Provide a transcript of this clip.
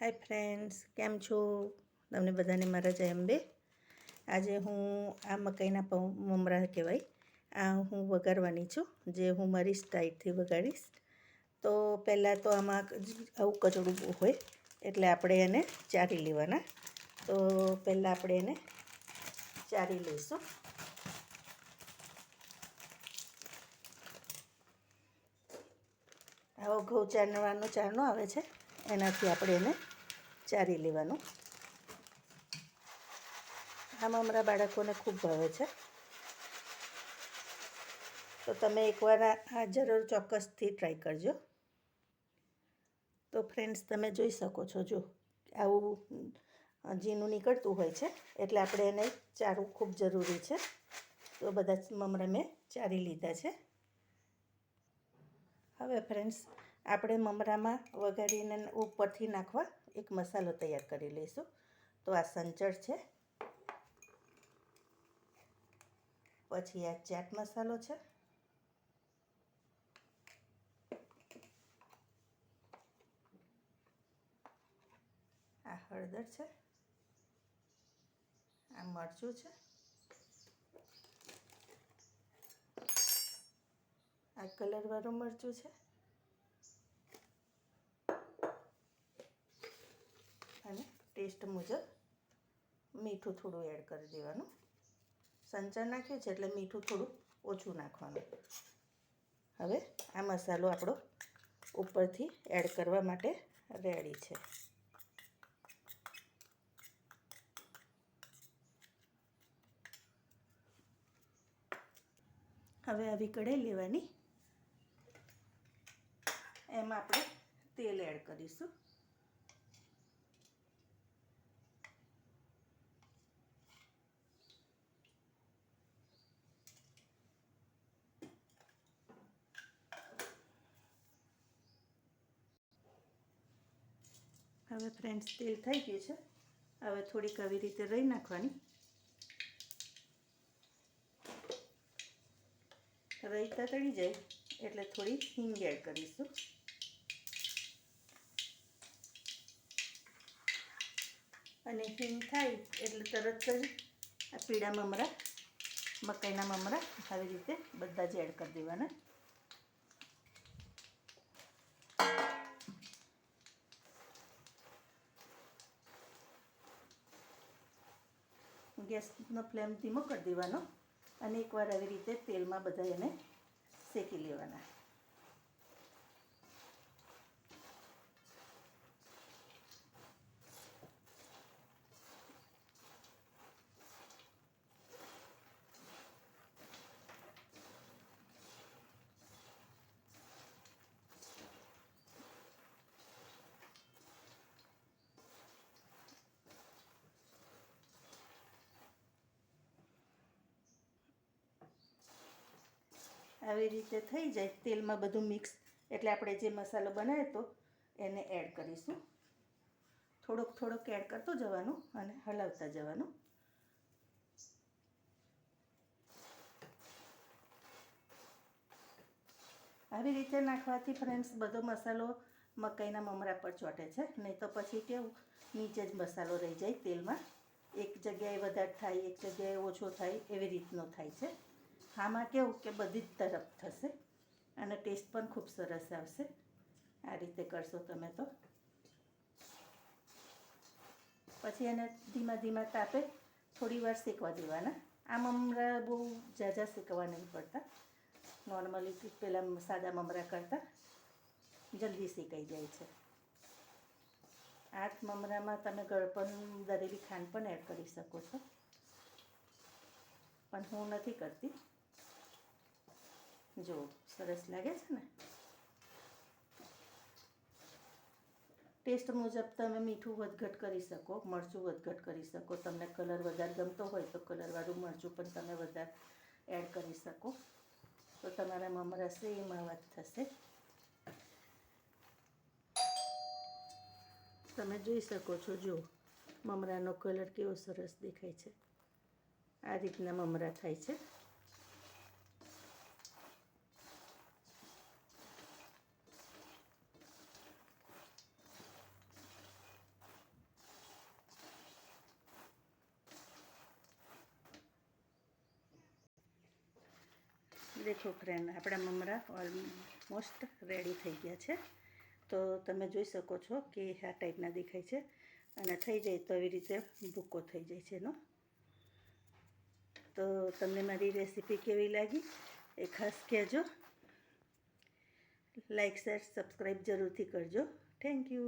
Hi friends કેમ છો? તમને બધાને મારા જય અંબે. આજે હું આ મકાઈના મમરા કહેવાય, આ હું વગાડવાની છું, જે હું મારી સ્ટાઇલથી વગાડીશ તો પહેલાં તો આમાં આવું કચડું હોય, એટલે આપણે એને ચારી લેવાના. તો પહેલાં આપણે એને ચારી લઈશું. આવો ઘઉં ચારવાનો ચારણો આવે છે. એનાથી આપણે એને ચારી લેવાનું. આમ અમારા બાળકોને ખૂબ ભાવે છે. તો તમે એકવાર આ જરૂર ચોક્કસથી ટ્રાય કરજો. તો ફ્રેન્ડ્સ, તમે જોઈ શકો છો જો, આવું ઝીણું નીકળતું હોય છે, એટલે આપણે એને ચારવું ખૂબ જરૂરી છે. તો બધા મમરા મેં ચારી લીધા છે. હવે ફ્રેન્ડ્સ આપણે મમરામાં વઘારીને ઉપરથી નાખવા એક મસાલો તૈયાર કરી લઈશું. તો આ સંચળ છે. પછી આ ચાટ મસાલો છે. આ હળદર છે. આ મરચું છે. આ કલરવાળું મરચું છે અને ટેસ્ટ મુજબ મીઠું થોડું એડ કરી દેવાનું. સંચર નાખ્યું છે એટલે મીઠું થોડું ઓછું નાખવાનું. હવે આ મસાલો આપણો ઉપરથી એડ કરવા માટે રેડી છે. હવે આવી કઢાઈ લેવાની. એમાં આપણે તેલ એડ કરીશું. હવે ફ્રેન્ડ્સ તેલ થઈ ગયું છે. હવે થોડીક આવી રીતે રહી નાખવાની. રહી તળી જાય એટલે થોડી હિંગ એડ કરીશું. અને હિંગ થાય એટલે તરત જ આ પીળા મમરા, મકાઈના મમરા આવી રીતે બધા જ એડ કરી દેવાના. ગેસનો ફ્લેમ ધીમો કરી દેવાનો અને એકવાર આવી રીતે તેલમાં બધા એને શેકી લેવાના. આવી રીતે થઈ જાય, તેલમાં બધું મિક્સ એટલે આપણે જે મસાલો બનાવ્યો હતો એને એડ કરીશું. થોડોક થોડોક એડ કરતો જવાનું અને હલાવતા જવાનું. આવી રીતે નાખવાથી ફ્રેન્ડ્સ બધો મસાલો મકાઈના મમરા પર ચોંટે છે. નહીં તો પછી કેવું, નીચે જ મસાલો રહી જાય તેલમાં. એક જગ્યાએ વધારે થાય, એક જગ્યાએ ઓછો થાય, એવી રીતનો થાય છે. આમાં કેવું કે બધી જ તરફ થશે અને ટેસ્ટ પણ ખૂબ સરસ આવશે. આ રીતે કરશો તમે તો. પછી એને ધીમા ધીમા તાપે થોડી વાર શેકવા દેવાના. આ મમરા બહુ ઝાઝા શેકવા નહીં પડતા. નોર્મલી પહેલાં સાદા મમરા કરતાં જલ્દી શેકાઈ જાય છે. આઠ મમરામાં તમે ગળપણ, દરેલી ખાંડ પણ એડ કરી શકો છો. પણ હું નથી કરતી. જો, સરસ લાગે છે ને? ટેસ્ટ મુજબ તમે મીઠું વધઘટ કરી શકો, મરચું વધઘટ કરી શકો. તમને કલર વધારે ગમતો હોય તો કલરવાળું મરચું પણ તમે વધારે એડ કરી શકો. તો તમારા મમરા સેમ આવા વાત થશે. તમે જોઈ શકો છો, જો, મમરાનો કલર કેવો સરસ દેખાય છે. આ રીતના મમરા થાય છે. દેખો ફ્રેન્ડ આપણા મમરા ઓલમોસ્ટ રેડી થઈ ગયા છે. તો તમે જોઈ શકો છો કે આ ટાઈપના દેખાય છે અને થઈ જાય તો એવી રીતે ભૂકો થઈ જાય છે એનો. તો તમને મારી રેસીપી કેવી લાગી એ ખાસ કહેજો. લાઈક શેર સબસ્ક્રાઈબ જરૂરથી કરજો. Thank you